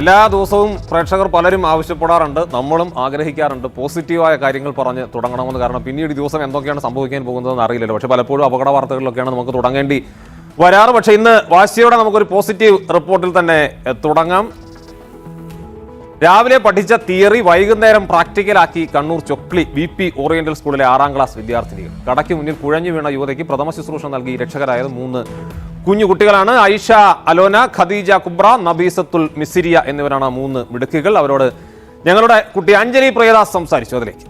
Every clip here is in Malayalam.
എല്ലാ ദിവസവും പ്രേക്ഷകർ പലരും ആവശ്യപ്പെടാറുണ്ട് നമ്മളും ആഗ്രഹിക്കാറുണ്ട്. പോസിറ്റീവായ കാര്യങ്ങൾ പറഞ്ഞ് തുടങ്ങണമെന്ന്. കാരണം പിന്നീട് ദിവസം എന്തൊക്കെയാണ് സംഭവിക്കാൻ പോകുന്നതെന്ന് അറിയില്ലല്ലോ. പക്ഷെ പലപ്പോഴും അപകട വാർത്തകളിലൊക്കെയാണ് നമുക്ക് തുടങ്ങേണ്ടി വരാറ്. പക്ഷേ ഇന്ന് വാശിയോടെ നമുക്കൊരു പോസിറ്റീവ് റിപ്പോർട്ടിൽ തന്നെ തുടങ്ങാം. രാവിലെ പഠിച്ച തിയറി വൈകുന്നേരം പ്രാക്ടിക്കലാക്കി Kannur Chokli V P oriental സ്കൂളിലെ ആറാം ക്ലാസ് വിദ്യാർത്ഥിനികൾ. കടയ്ക്ക് മുന്നിൽ കുഴഞ്ഞു വീണ യുവതിക്ക് പ്രഥമ ശുശ്രൂഷ നൽകി രക്ഷകരായത് മൂന്ന് കുഞ്ഞു കുട്ടികളാണ് ഐഷ അലോന ഖദീജ കുബ്ര നബീസത്തുൽ മിസിരിയ എന്നിവരാണ് മൂന്ന് മിടുക്കുകൾ. അവരോട് ഞങ്ങളുടെ കുട്ടി അഞ്ജലി പ്രിയദാസ് സംസാരിച്ചു. അതിലേക്ക്.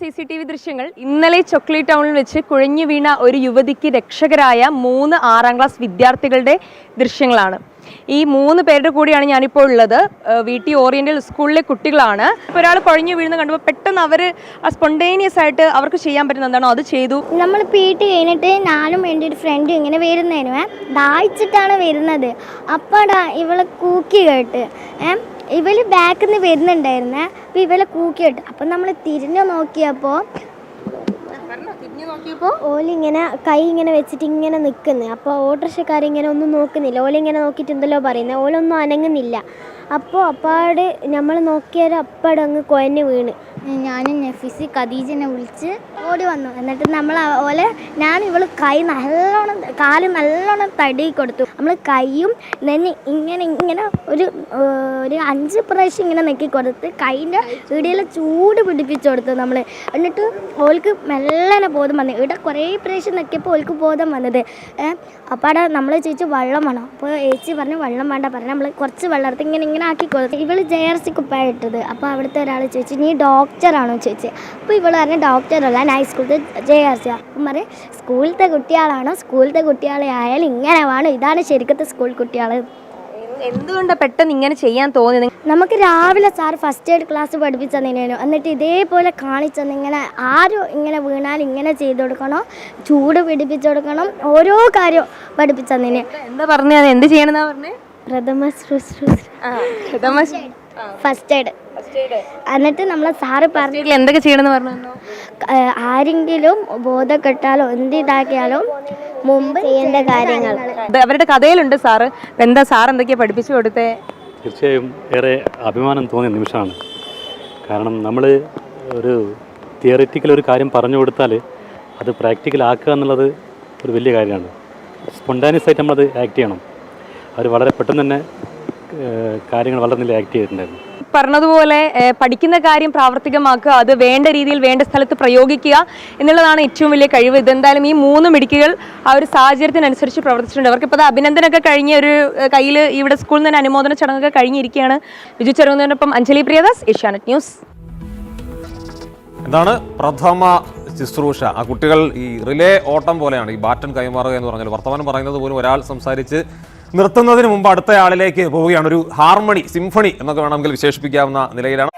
സി സി ടി വി ദൃശ്യങ്ങൾ ഇന്നലെ ചൊക്ലി ടൗണിൽ വെച്ച് കുഴഞ്ഞു വീണ ഒരു യുവതിക്ക് രക്ഷകരായ മൂന്ന് ആറാം ക്ലാസ് വിദ്യാർത്ഥികളുടെ ദൃശ്യങ്ങളാണ്. ഈ മൂന്ന് പേരുടെ കൂടിയാണ് ഞാനിപ്പോൾ ഉള്ളത്. ഏഹ് വി ടി ഓറിയന്റൽ സ്കൂളിലെ കുട്ടികളാണ്. ഇപ്പോൾ ഒരാൾ കുഴഞ്ഞു വീഴുന്ന കണ്ടപ്പോൾ പെട്ടെന്ന് അവർ സ്പോണ്ടേനിയസ് ആയിട്ട് അവർക്ക് ചെയ്യാൻ പറ്റുന്ന എന്താണോ അത് ചെയ്തു. നമ്മൾ പി ടി കഴിഞ്ഞിട്ട് ഞാനും എന്റെ ഒരു ഫ്രണ്ടും ഇങ്ങനെ വരുന്നതിന് ദാഹിച്ചിട്ടാണ് വരുന്നത്. അപ്പോൾ ഇവളെ കൂക്കി കേട്ട്. ഏ ഇവൾ ബാക്കിൽ നിന്ന് വരുന്നുണ്ടായിരുന്നേ. അപ്പോൾ കൂക്കി കേട്ട് അപ്പം നമ്മൾ തിരിഞ്ഞു നോക്കിയപ്പോൾ ഓലിങ്ങനെ കൈ ഇങ്ങനെ വെച്ചിട്ട് ഇങ്ങനെ നിൽക്കുന്നു അപ്പോൾ ഓട്ടോറിക്ഷക്കാരിങ്ങനെ ഒന്നും നോക്കുന്നില്ല. ഓലിങ്ങനെ നോക്കിയിട്ട് എന്തല്ലോ പറയുന്നത് ഓലൊന്നും അനങ്ങുന്നില്ല. അപ്പോൾ അപ്പാട് നമ്മൾ നോക്കിയാൽ അപ്പാട് അങ്ങ് കൊയഞ്ഞ് വീണ്. ഞാനും നഫീസി ഖദീജനെ വിളിച്ച് ഓടി വന്നു. എന്നിട്ട് നമ്മൾ അതുപോലെ ഞാൻ ഇവൾ കൈ നല്ലോണം കാൽ നല്ലോണം തടി കൊടുത്തു. നമ്മൾ കൈയും തന്നെ ഇങ്ങനെ ഇങ്ങനെ ഒരു ഒരു അഞ്ച് പ്രാവശ്യം ഇങ്ങനെ നെക്കി കൊടുത്ത് കൈന്റെ ഇടയിൽ ചൂട് പിടിപ്പിച്ചു കൊടുത്തു നമ്മൾ എന്നിട്ട് ഓൾക്ക് മെല്ലനെ ബോധം വന്നു. ഇവിടെ കുറേ പ്രാവശ്യം നെക്കിയപ്പോൾ ഓൾക്ക് ബോധം വന്നത്. അപ്പം അവിടെ നമ്മൾ ചോദിച്ചു വെള്ളം വേണം? അപ്പോൾ ഏച്ചി പറഞ്ഞു വെള്ളം വേണ്ട. പറഞ്ഞു നമ്മൾ കുറച്ച് വെള്ളം എടുത്ത് ഇങ്ങനെ ഇങ്ങനെ ആക്കി കൊടുത്തു. ഇവൾ ജെ ആർ സി കുപ്പായ ഇട്ടത്. അപ്പോൾ അവിടുത്തെ ഒരാൾ ചോദിച്ചു നീ ഡോക്ടറാണോ ചോദിച്ചത് അപ്പോൾ ഇവൾ പറഞ്ഞു ഡോക്ടറല്ല ഞാൻ സ്കൂളിലത്തെ ജെ ആർ സി അപ്പം പറയും സ്കൂളിലത്തെ കുട്ടികളാണോ? സ്കൂളിലത്തെ കുട്ടികളെ ആയാലും ഇങ്ങനെ വേണം. ഇതാണ് ശരിക്കത്തെ സ്കൂൾ കുട്ടികൾ എന്തുകൊണ്ടാണ് പെട്ടെന്ന് ഇങ്ങനെ ചെയ്യാൻ തോന്നിയത്? നമുക്ക് രാവിലെ സാർ ഫസ്റ്റ് എയ്ഡ് ക്ലാസ് പഠിപ്പിച്ചു എന്നിട്ട് ഇതേപോലെ കാണിച്ചു തന്നു ഇങ്ങനെ ആരും ഇങ്ങനെ വീണാൽ ഇങ്ങനെ ചെയ്ത് കൊടുക്കണം ചൂട് പിടിപ്പിച്ചു കൊടുക്കണം ഓരോ കാര്യവും പഠിപ്പിച്ചു തന്നേന്. എന്താ പറഞ്ഞത് എന്ത് ചെയ്യണമെന്നാ പറഞ്ഞത് പ്രഥമ ശുശ്രൂഷ ഫസ്റ്റ് എയ്ഡ് എന്നിട്ട് നമ്മളെ സാറ് പറഞ്ഞു എന്തൊക്കെ ചെയ്യണമെന്ന് പറഞ്ഞു ആരെങ്കിലും ബോധം കെട്ടാലോ എന്ത് ഇതാക്കിയാലും മുമ്പ് ചെയ്യേണ്ട കാര്യങ്ങൾ. അവരുടെ കഥയിലുണ്ട് സാറ്. എന്താ സാർ എന്തൊക്കെയാ പഠിപ്പിച്ചു കൊടുത്തേ? തീർച്ചയായും ഏറെ അഭിമാനം തോന്നിയ നിമിഷമാണ്. കാരണം നമ്മൾ ഒരു തിയറിറ്റിക്കൽ ഒരു കാര്യം പറഞ്ഞു കൊടുത്താൽ അത് പ്രാക്ടിക്കൽ ആക്കുക എന്നുള്ളത് ഒരു വലിയ കാര്യമാണ്. സ്പോണ്ടാനിയസ് ആയിട്ട് നമ്മളത് ആക്ട് ചെയ്യണം. അവർ വളരെ പെട്ടെന്ന് തന്നെ കാര്യങ്ങൾ വളരെ നല്ല ആക്ട് ചെയ്തിട്ടുണ്ടായിരുന്നു. പറഞ്ഞതുപോലെ പഠിക്കുന്ന കാര്യം പ്രാവർത്തികമാക്കുക അത് വേണ്ട രീതിയിൽ വേണ്ട സ്ഥലത്ത് പ്രയോഗിക്കുക എന്നുള്ളതാണ് ഏറ്റവും വലിയ കഴിവ്. ഇതെന്തായാലും ഈ മൂന്ന് മിടുക്കികൾ ആ ഒരു സാഹചര്യത്തിനനുസരിച്ച് പ്രവർത്തിച്ചിട്ടുണ്ട്. അവർക്കിപ്പോൾ അത് അഭിനന്ദനമൊക്കെ കഴിഞ്ഞ ഒരു കയ്യിൽ ഇവിടെ സ്കൂളിൽ നിന്ന് അനുമോദന ചടങ്ങൊക്കെ കഴിഞ്ഞിരിക്കുകയാണ്. വിജു ചെറുകുന്നതിനൊപ്പം അഞ്ജലി പ്രിയദാസ് ഏഷ്യാനെറ്റ് ന്യൂസ്. എന്താണ് പ്രഥമ ശുശ്രൂഷ? ആ കുട്ടികൾ ഈ റിലേ ഓട്ടം പോലെയാണ് ഈ ബാറ്റൺ കൈമാറുക എന്ന് പറഞ്ഞാൽ വർത്തമാനം പറയുന്നത് പോലും ഒരാൾ സംസാരിച്ച് നിർത്തുന്നതിന് മുമ്പ് അടുത്തയാളിലേക്ക് പോവുകയാണ്. ഒരു ഹാർമണി സിംഫണി എന്നൊക്കെ വേണമെങ്കിൽ വിശേഷിപ്പിക്കാവുന്ന നിലയിലാണ്.